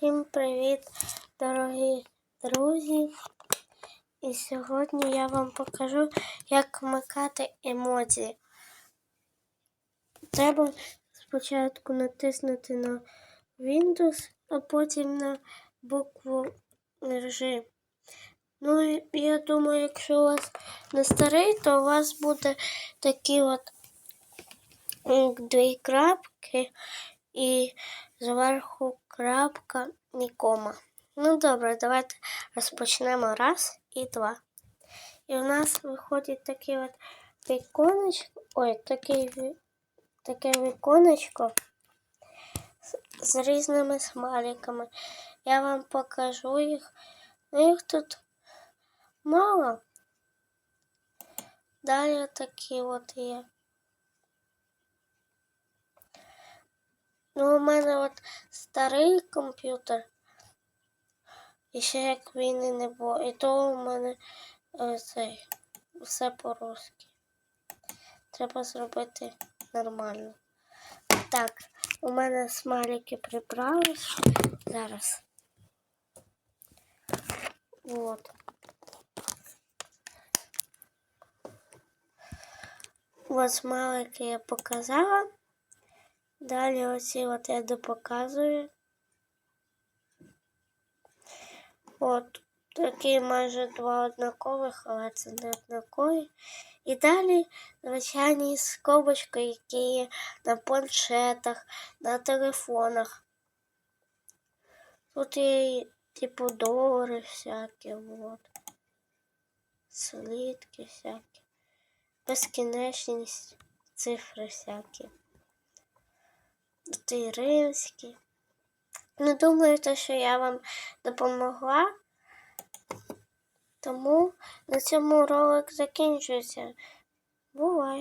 Всім привіт, дорогі друзі! І сьогодні я вам покажу, як вмикати емодзі. Треба спочатку натиснути на Windows, а потім на букву Режим. Ну, я думаю, якщо у вас не старий, то у вас буде такі от дві крапки і зверху крапка і кома. Ну добре, давайте розпочнемо раз і два. І у нас виходить таке от віконечко, ой, таке, ві- таке віконечко з різними смайликами. Я вам покажу їх. Ну, їх тут мало. Далі такі от є. Ну, у мене от старий комп'ютер. І ще як війни не було. І то у мене е, цей, все по-русски. Треба зробити нормально. Так, у мене смайлики прибрались. Зараз. От. Ось смайлики я показала. Далі оці от я допоказую. От такі майже два однакових, але це не однакові. І далі звичайні скобочки, які є на планшетах, на телефонах. Тут є типу долари всякі, от. Слідки всякі. Безкінечність, цифри всякі. Тут і римські. Ну, думаю, що я вам допомогла. Тому на цьому ролик закінчується. Бувай!